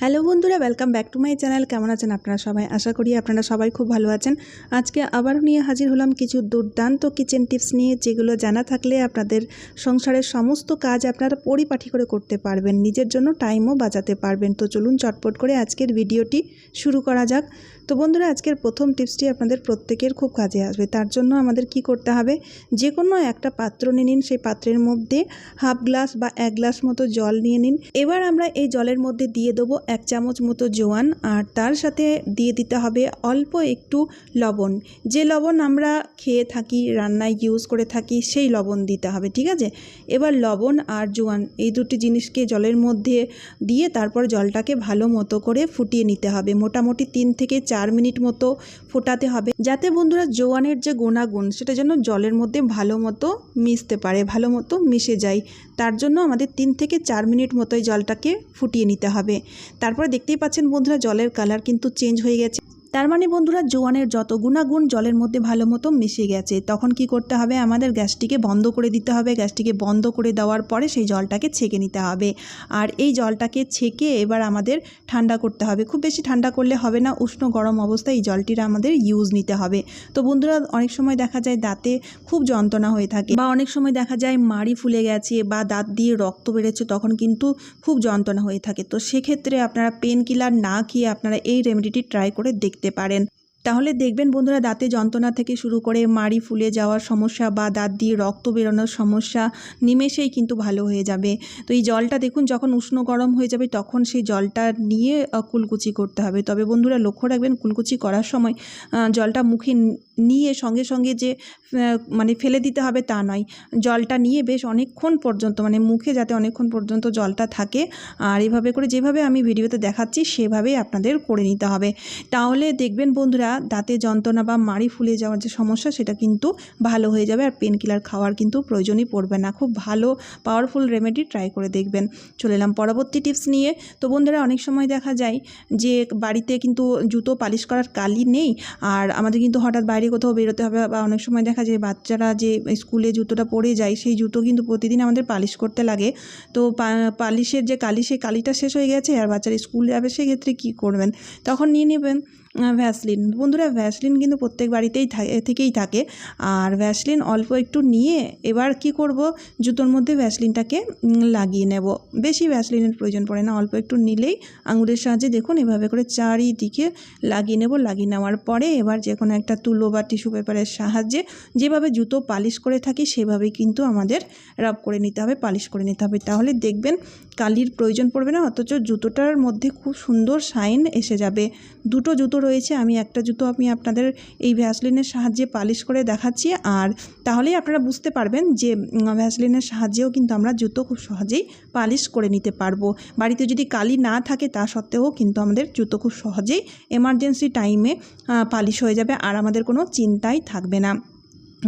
Hello বন্ধুরা welcome back to my channel কেমন আছেন আপনারা সবাই? আশা করি আপনারা সবাই খুব ভালো আছেন। আজকে আবার নিয়ে হাজির হলাম কিছু দুর্দান্ত কিচেন টিপস নিয়ে, যেগুলো জানা থাকলে আপনাদের সংসারের সমস্ত কাজ আপনারা পরিপাঠি করে করতে পারবেন, নিজের জন্য টাইমও বাঁচাতে পারবেন। তো চলুন চটপট করে আজকের ভিডিওটি শুরু করা যাক। তো বন্ধুরা, আজকের প্রথম টিপসটি আপনাদের প্রত্যেকের খুব কাজে আসবে। তার জন্য আমাদের কি করতে হবে? যে কোনো একটা পাত্র নিয়ে নিন, সেই পাত্রের মধ্যে হাফ গ্লাস বা এক গ্লাস মতো জল নিয়ে নিন। এবার আমরা এই জলের মধ্যে দিয়ে দেবো এক চামচ মতো জোয়ান আর তার সাথে দিয়ে দিতে হবে অল্প একটু লবণ। যে লবণ আমরা খেয়ে থাকি, রান্নায় ইউজ করে থাকি, সেই লবণ দিতে হবে, ঠিক আছে? এবার লবণ আর জোয়ান এই দুটি জিনিসকে জলের মধ্যে দিয়ে তারপর জলটাকে ভালো মতো করে ফুটিয়ে নিতে হবে। মোটামুটি তিন থেকে চার মিনিট মতো ফোটাতে হবে, যাতে বন্ধুরা জোয়ানের যে গুণাগুণ, সেটা যেন জলের মধ্যে ভালো মতো মিশতে পারে, ভালো মতো মিশে যায়। তার জন্য আমাদের তিন থেকে চার মিনিট মতোই জলটাকে ফুটিয়ে নিতে হবে। তারপরে দেখতেই পাচ্ছেন বন্ধুরা জলের কালার কিন্তু চেঞ্জ হয়ে গেছে। তার মানে বন্ধুরা, জোয়ানের যত গুণাগুণ জলের মধ্যে ভালো মতো মিশে গেছে, তখন কি করতে হবে? আমাদের গ্যাসটিকে বন্ধ করে দিতে হবে। গ্যাসটিকে বন্ধ করে দেওয়ার পরে সেই জলটাকে ছেঁকে নিতে হবে। আর এই জলটাকে ছেঁকে এবার আমাদের ঠান্ডা করতে হবে। খুব বেশি ঠান্ডা করলে হবে না, উষ্ণ গরম অবস্থায় এই জলটির আমাদের ইউজ নিতে হবে। তো বন্ধুরা, অনেক সময় দেখা যায় দাঁতে খুব যন্ত্রণা হয়ে থাকে বা অনেক সময় দেখা যায় মাড়ি ফুলে গেছে বা দাঁত দিয়ে রক্ত বেড়েছে তখন কিন্তু খুব যন্ত্রণা হয়ে থাকে। তো সেক্ষেত্রে আপনারা পেন কিলার না খেয়ে আপনারা এই রেমেডিটি ট্রাই করে দেখতে পারেন। তাহলে দেখবেন বন্ধুরা, দাঁতে যন্ত্রণা থেকে শুরু করে মাড়ি ফুলে যাওয়ার সমস্যা বা দাঁত দিয়ে রক্ত বেরোনোর সমস্যা নিমেষেই কিন্তু ভালো হয়ে যাবে। তো এই জলটা দেখুন, যখন উষ্ণ গরম হয়ে যাবে তখন সেই জলটা নিয়ে কুলকুচি করতে হবে। তবে বন্ধুরা, লক্ষ্য রাখবেন, কুলকুচি করার সময় জলটা মুখে নিয়ে সঙ্গে সঙ্গে যে মানে ফেলে দিতে হবে তা নয়। জলটা নিয়ে বেশ অনেকক্ষণ পর্যন্ত মানে মুখে যাতে অনেকক্ষণ পর্যন্ত জলটা থাকে, আর এভাবে করে যেভাবে আমি ভিডিওতে দেখাচ্ছি, সেভাবেই আপনাদের করে নিতে হবে। তাহলে দেখবেন বন্ধুরা, দাঁতে যন্ত্রণা বা মাড়ি ফুলে যাওয়ার যে সমস্যা, সেটা কিন্তু ভালো হয়ে যাবে, আর পেন কিলার খাওয়ার কিন্তু প্রয়োজনই পড়বে না। খুব ভালো পাওয়ারফুল রেমেডি ট্রাই করে দেখবেন। চলে এলাম পরবর্তী টিপস নিয়ে। তো বন্ধুরা, অনেক সময় দেখা যায় যে, বাড়িতে কিন্তু জুতো পালিশ করার কালি নেই, আর আমাদের কিন্তু হঠাৎ বাইরে কোথাও বেরোতে হবে বা অনেক সময় দেখা যায় বাচ্চারা যে স্কুলে জুতোটা পরে যায়, সেই জুতো কিন্তু প্রতিদিন আমাদের পালিশ করতে লাগে। তো পালিশের যে কালি, সেই কালিটা শেষ হয়ে গেছে আর বাচ্চারা স্কুল যাবে, সেক্ষেত্রে কী করবেন? তখন নিয়ে নেবেন। ভ্যাসলিন বন্ধুরা ভ্যাসলিন কিন্তু প্রত্যেক বাড়িতেই থেকেই থাকে। আর ভ্যাসলিন অল্প একটু নিয়ে এবার কি করব? জুতোর মধ্যে ভ্যাসলিনটাকে লাগিয়ে নেব। বেশি ভ্যাসলিনের প্রয়োজন পড়ে না। অল্প একটু নিলেই আঙুলের সাহায্যে দেখুন, এভাবে করে চারিদিকে লাগিয়ে নেব। লাগিয়ে নেওয়ার পরে এবার যে কোনো একটা তুলো বা টিস্যু পেপারের সাহায্যে যেভাবে জুতো পালিশ করে থাকি সেভাবেই কিন্তু আমাদের রাব করে নিতে হবে, পালিশ করে নিতে হবে। তাহলে দেখবেন কালির প্রয়োজন পড়বে না, অথচ জুতোটার মধ্যে খুব সুন্দর শাইন এসে যাবে। দুটো জুতো রয়েছে, আমি একটা জুতো আমি আপনাদের এই ভ্যাসলিনের সাহায্যে পালিশ করে দেখাচ্ছি। আর তাহলেই আপনারা বুঝতে পারবেন যে ভ্যাসলিনের সাহায্যেও কিন্তু আমরা জুতো খুব সহজেই পালিশ করে নিতে পারব। বাড়িতে যদি কালি না থাকে, তা সত্ত্বেও কিন্তু আমাদের জুতো খুব সহজেই এমার্জেন্সি টাইমে পালিশ হয়ে যাবে, আর আমাদের কোনো চিন্তাই থাকবে না।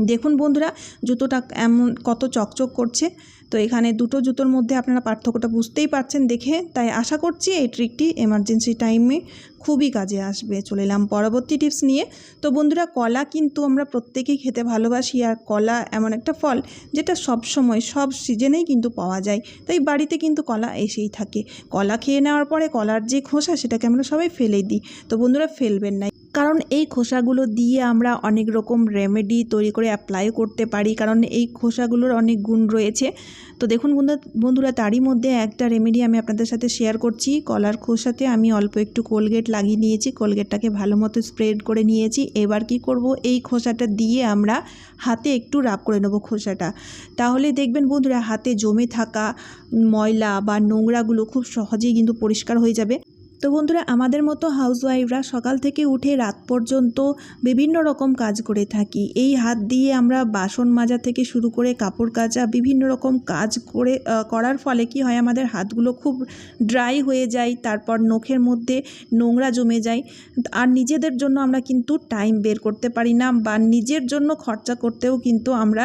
দেখুন বন্ধুরা, জুতোটা এমন কত চকচক করছে। তো এখানে দুটো জুতোর মধ্যে আপনারা পার্থক্যটা বুঝতেই পারছেন দেখে। তাই আশা করছি এই ট্রিকটি এমার্জেন্সি টাইমে খুবই কাজে আসবে। চলে এলাম পরবর্তী টিপস নিয়ে। তো বন্ধুরা, কলা কিন্তু আমরা প্রত্যেকেই খেতে ভালোবাসি আর কলা এমন একটা ফল যেটা সব সময়, সব সিজনেই কিন্তু পাওয়া যায়। তাই বাড়িতে কিন্তু কলা এসেই থাকে। কলা খেয়ে নেওয়ার পরে কলার যে খোসা সেটাকে আমরা সবাই ফেলে দিই। তো বন্ধুরা, ফেলবেন না। কারণ এই খোসাগুলো দিয়ে আমরা অনেক রকম রেমেডি তৈরি করে অ্যাপ্লাই করতে পারি। কারণ এই খোসাগুলোর অনেক গুণ রয়েছে। তো দেখুন বন্ধু, বন্ধুরা, তারই মধ্যে একটা রেমেডি আমি আপনাদের সাথে শেয়ার করছি। কলার খোসাতে আমি অল্প একটু কোলগেট লাগিয়ে নিয়েছি। কোলগেটটাকে ভালো মতো স্প্রেড করে নিয়েছি। এবার কি করব? এই খোসাটা দিয়ে আমরা হাতে একটু রাব করে নেব খোসাটা। তাহলে দেখবেন বন্ধুরা, হাতে জমে থাকা ময়লা বা নোংরাগুলো খুব সহজেই কিন্তু পরিষ্কার হয়ে যাবে। তো বন্ধুরা, আমাদের মতো হাউসওয়াইফরা সকাল থেকে উঠে রাত পর্যন্ত বিভিন্ন রকম কাজ করে থাকি। এই হাত দিয়ে আমরা বাসন মাজা থেকে শুরু করে কাপড় কাচা বিভিন্ন রকম কাজ করে করার ফলে কি হয়, আমাদের হাতগুলো খুব ড্রাই হয়ে যায়, তারপর নখের মধ্যে নোংরা জমে যায়। আর নিজেদের জন্য আমরা কিন্তু টাইম বের করতে পারি না বা নিজের জন্য খরচা করতেও কিন্তু আমরা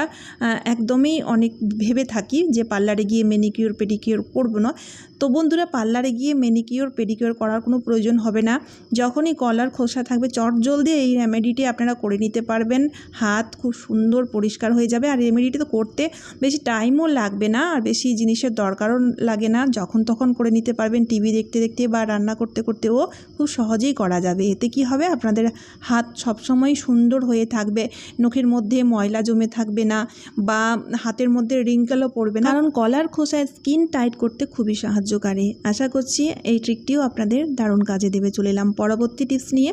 একদমই অনেক ভেবে থাকি যে পার্লারে গিয়ে মেনিকিউর পেডিকিউর করব না। তো বন্ধুরা, পার্লারে গিয়ে মেনিকিওর পেডিকিওর করার কোনো প্রয়োজন হবে না। যখনই কলার খোসা থাকবে চট জলদি এই রেমেডিটি আপনারা করে নিতে পারবেন। হাত খুব সুন্দর পরিষ্কার হয়ে যাবে। আর রেমেডিটি তো করতে বেশি টাইমও লাগবে না, আর বেশি জিনিসের দরকারও লাগে না। যখন তখন করে নিতে পারবেন টিভি দেখতে দেখতে বা রান্না করতে করতেও খুব সহজেই করা যাবে। এতে কি হবে? আপনাদের হাত সবসময় সুন্দর হয়ে থাকবে। নখের মধ্যে ময়লা জমে থাকবে না বা হাতের মধ্যে রিঙ্কেলও পড়বে না। কারণ কলার খোসায় স্কিন টাইট করতে খুবই সাহায্যকারী আশা করছি এই ট্রিকটিও আপনাদের দারুণ কাজে দেবে চলে এলাম পরবর্তী টিপস নিয়ে।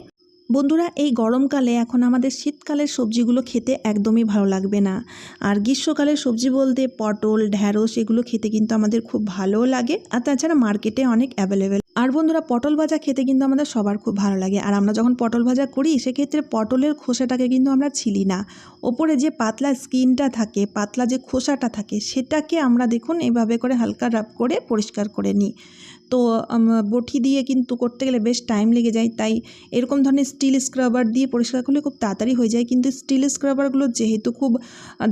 বন্ধুরা, এই গরমকালে এখন আমাদের শীতকালের সবজিগুলো খেতে একদমই ভালো লাগবে না। আর গ্রীষ্মকালের সবজি বলতে পটল ঢ্যাঁড়স এগুলো খেতে কিন্তু আমাদের খুব ভালোও লাগে। আর তাছাড়া মার্কেটে অনেক অ্যাভেলেবেল আর বন্ধুরা, পটল ভাজা খেতে কিন্তু আমাদের সবার খুব ভালো লাগে। আর আমরা যখন পটল ভাজা করি, সেক্ষেত্রে পটলের খোসাটাকে কিন্তু আমরা ছিলি না। ওপরে যে পাতলা স্কিনটা থাকে, পাতলা যে খোসাটা থাকে, সেটাকে আমরা দেখুন এভাবে করে হালকা রাব করে পরিষ্কার করে নিই। তো বটি দিয়ে কিন্তু করতে গেলে বেশ টাইম লেগে যায়। তাই এরকম ধরনের স্টিল স্ক্রাবার দিয়ে পরিষ্কার করলে খুব তাড়াতাড়ি হয়ে যায়। কিন্তু স্টিল স্ক্রাবারগুলো যেহেতু খুব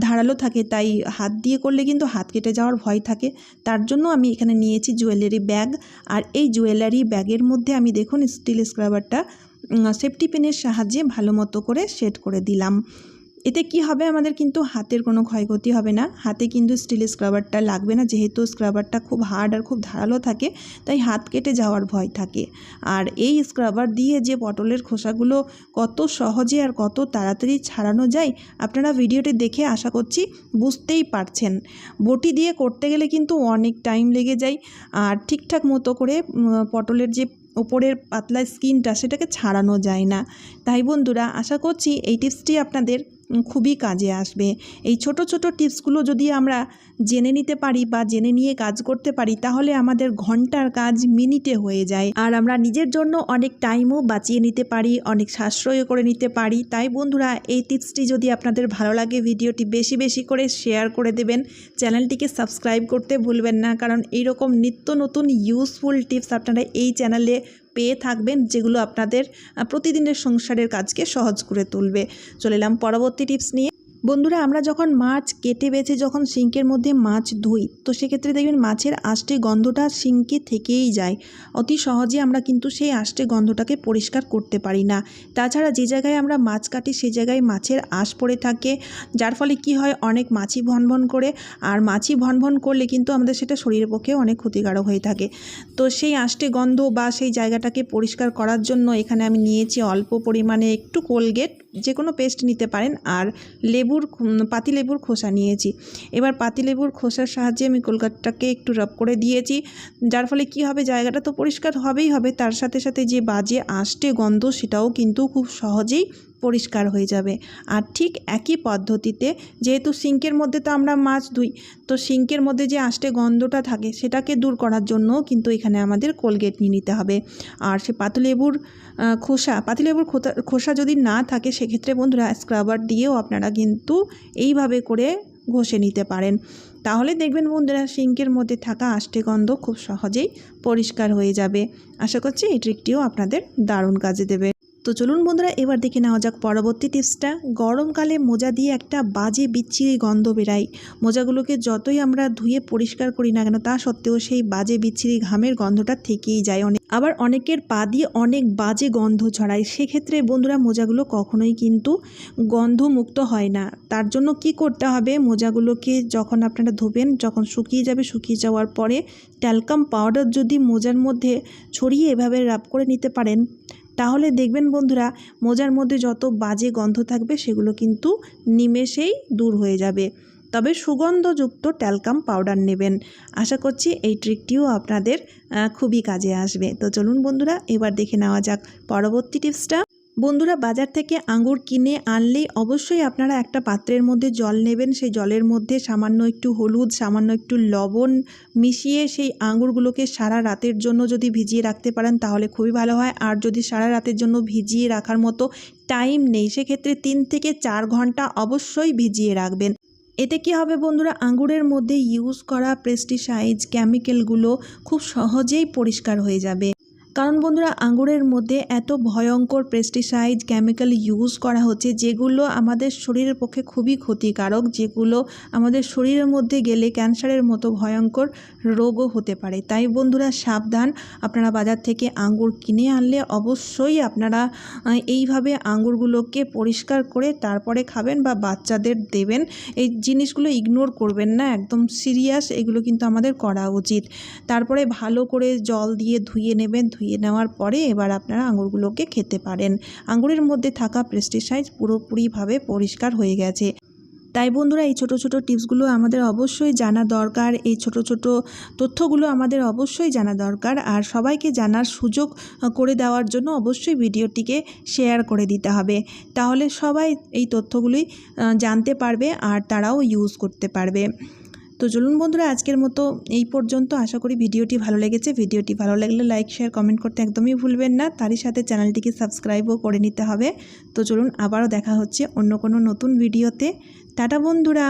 ধারালো থাকে, তাই হাত দিয়ে করলে কিন্তু হাত কেটে যাওয়ার ভয় থাকে। তার জন্য আমি এখানে নিয়েছি জুয়েলারি ব্যাগ আর এই জুয়েলারি ব্যাগের মধ্যে আমি দেখুন স্টিল স্ক্রাবারটা সেফটি পেনের সাহায্যে ভালো মতো করে সেট করে দিলাম। এতে কি হবে? আমাদের কিন্তু হাতের কোনো ক্ষয়ক্ষতি হবে না। হাতে কিন্তু স্টিল স্ক্রাবারটা লাগবে না। যেহেতু স্ক্রাবারটা খুব হার্ড আর খুব ধারালো থাকে, তাই হাত কেটে যাওয়ার ভয় থাকে। আর এই স্ক্রাবার দিয়ে যে পটলের খোসাগুলো কত সহজে আর কত তাড়াতাড়ি ছাড়ানো যায়, আপনারা ভিডিওটি দেখে আশা করছি বুঝতেই পারছেন। বটি দিয়ে করতে গেলে কিন্তু অনেক টাইম লেগে যায়। আর ঠিকঠাক মতো করে পটলের যে ওপরের পাতলা স্কিনটা সেটাকে ছাড়ানো যায় না। তাই বন্ধুরা, আশা করছি এই টিপসটি আপনাদের খুবই কাজে আসবে। এই ছোট ছোট টিপসগুলো যদি আমরা জেনে নিতে পারি বা জেনে নিয়ে কাজ করতে পারি, তাহলে আমাদের ঘণ্টার কাজ মিনিটে হয়ে যায়। আর আমরা নিজের জন্য অনেক টাইমও বাঁচিয়ে নিতে পারি, অনেক সাশ্রয় করে নিতে পারি। তাই বন্ধুরা, এই টিপসটি যদি আপনাদের ভালো লাগে, ভিডিওটি বেশি বেশি করে শেয়ার করে দেবেন। চ্যানেলটিকে সাবস্ক্রাইব করতে ভুলবেন না, কারণ এইরকম নিত্য নতুন ইউজফুল টিপস আপনারা এই চ্যানেলে পেয়ে থাকবেন, যেগুলো আপনাদের প্রতিদিনের সংসারের কাজকে সহজ করে তুলবে। চলে এলাম পরবর্তী টিপস নিয়ে। বন্ধুরা, আমরা যখন মাছ কেটে বেছে যখন সিঙ্কের মধ্যে মাছ ধুই, তো সেক্ষেত্রে দেখবেন মাছের আষ্টে গন্ধটা সিঙ্কে থেকেই যায়। অতি সহজে আমরা কিন্তু সেই আষ্টে গন্ধটাকে পরিষ্কার করতে পারি না। তাছাড়া যে জায়গায় আমরা মাছ কাটি সেই জায়গায় মাছের আঁশ পড়ে থাকে, যার ফলে কি হয়, অনেক মাছি ভনভন করে, আর মাছি ভনভন করলে কিন্তু আমাদের সেটা শরীরের পক্ষে অনেক ক্ষতিকারক হয়ে থাকে। তো সেই আষ্টে গন্ধ বা সেই জায়গাটাকে পরিষ্কার করার জন্য এখানে আমি নিয়েছি অল্প পরিমাণে একটু কোলগেট। যে কোনো পেস্ট নিতে পারেন। আর লেবুর পাতি পাতিলেবুর খোসা নিয়েছি। এবার পাতিলেবুর খোসার সাহায্যে আমি কলকাতাটাকে একটু রব করে দিয়েছি। যার ফলে কি হবে? জায়গাটা তো পরিষ্কার হবেই হবে। তার সাথে সাথে যে বাজে আষ্টে গন্ধ সেটাও কিন্তু খুব সহজেই পরিষ্কার হয়ে যাবে। আর ঠিক একই পদ্ধতিতে, যেহেতু সিঙ্কের মধ্যে তো আমরা মাছ ধুই, তো সিঙ্কের মধ্যে যে আষ্টে গন্ধটা থাকে, সেটাকে দূর করার জন্য কিন্তু এখানে আমাদের কোলগেট নিয়ে নিতে হবে। আর সে পাতিলেবুর খোসা পাতিলেবুর খোসা যদি না থাকে, সেক্ষেত্রে বন্ধুরা স্ক্রাবার দিয়েও আপনারা কিন্তু এইভাবে করে ঘষে নিতে পারেন। তাহলে দেখবেন বন্ধুরা, সিঙ্কের মধ্যে থাকা আষ্টে গন্ধ খুব সহজেই পরিষ্কার হয়ে যাবে। আশা করছি এই ট্রিকটিও আপনাদের দারুণ কাজে দেবে। তো চলুন বন্ধুরা, এবার দেখে নেওয়া যাক পরবর্তী টিপসটা গরমকালে মোজা দিয়ে একটা বাজে বিচ্ছিরি গন্ধ বেরায়। মোজাগুলোকে যতই আমরা ধুয়ে পরিষ্কার করি না কেন, তা সত্ত্বেও সেই বাজে বিচ্ছিরি ঘামের গন্ধটা থেকেই যায় অনেক। আবার অনেকের পা দিয়ে অনেক বাজে গন্ধ ছড়ায়। সেক্ষেত্রে বন্ধুরা, মোজাগুলো কখনোই কিন্তু গন্ধমুক্ত হয় না। তার জন্য কি করতে হবে? মোজাগুলোকে যখন আপনারা ধোবেন, যখন শুকিয়ে যাবে, শুকিয়ে যাওয়ার পরে ট্যালকাম পাউডার যদি মোজার মধ্যে ছড়িয়ে এভাবে রাব করে নিতে পারেন তাহলে দেখবেন বন্ধুরা, মোজার মধ্যে যত বাজে গন্ধ থাকবে সেগুলো কিন্তু নিমেষেই দূর হয়ে যাবে। তবে সুগন্ধযুক্ত ট্যালকাম পাউডার নেবেন। আশা করছি এই ট্রিকটিও আপনাদের খুবই কাজে আসবে। তো চলুন বন্ধুরা, এবার দেখে নেওয়া যাক পরবর্তী টিপসটা। বন্ধুরা বাজার থেকে আঙ্গুর কিনে আনলেই অবশ্যই আপনারা একটা পাত্রের মধ্যে জল নেবেন। সেই জলের মধ্যে সামান্য একটু হলুদ, সামান্য একটু লবণ মিশিয়ে সেই আঙুরগুলোকে সারা রাতের জন্য যদি ভিজিয়ে রাখতে পারেন তাহলে খুবই ভালো হয়। আর যদি সারা রাতের জন্য ভিজিয়ে রাখার মতো টাইম নেই, সেক্ষেত্রে তিন থেকে চার ঘণ্টা অবশ্যই ভিজিয়ে রাখবেন। এতে কি হবে বন্ধুরা? আঙ্গুরের মধ্যে ইউজ করা পেস্টিসাইড কেমিক্যালগুলো খুব সহজেই পরিষ্কার হয়ে যাবে। কারণ বন্ধুরা আঙুরের মধ্যে এত ভয়ঙ্কর পেস্টিসাইড কেমিক্যাল ইউজ করা হচ্ছে, যেগুলো আমাদের শরীরের পক্ষে খুবই ক্ষতিকারক, যেগুলো আমাদের শরীরের মধ্যে গেলে ক্যান্সারের মতো ভয়ঙ্কর রোগও হতে পারে। তাই বন্ধুরা, সাবধান। আপনারা বাজার থেকে আঙ্গুর কিনে আনলে অবশ্যই আপনারা এইভাবে আঙ্গুরগুলোকে পরিষ্কার করে তারপরে খাবেন বা বাচ্চাদের দেবেন। এই জিনিসগুলো ইগনোর করবেন না, একদম সিরিয়াস এগুলো কিন্তু আমাদের করা উচিত। তারপরে ভালো করে জল দিয়ে ধুয়ে নেবেন, ধুয়ে নেওয়ার পরে এবার আপনারা আঙুরগুলোকে খেতে পারেন। আঙুরের মধ্যে থাকা পেস্টিসাইড পুরোপুরিভাবে পরিষ্কার হয়ে গেছে। তাই বন্ধুরা, এই ছোট ছোট টিপসগুলো আমাদের অবশ্যই জানা দরকার। এই ছোট ছোট তথ্যগুলো আমাদের অবশ্যই জানা দরকার। আর সবাইকে জানার সুযোগ করে দেওয়ার জন্য অবশ্যই ভিডিওটিকে শেয়ার করে দিতে হবে। তাহলে সবাই এই তথ্যগুলি জানতে পারবে আর তারাও ইউজ করতে পারবে। তো চলুন বন্ধুরা, আজকের মতো এই পর্যন্ত। আশা করি ভিডিওটি ভালো লেগেছে। ভিডিওটি ভালো লাগলে লাইক শেয়ার কমেন্ট করতে একদমই ভুলবেন না। তারই সাথে চ্যানেলটিকে সাবস্ক্রাইবও করে নিতে হবে। তো চলুন আবারও দেখা হচ্ছে অন্য কোনো নতুন ভিডিওতে টাটা বন্ধুরা!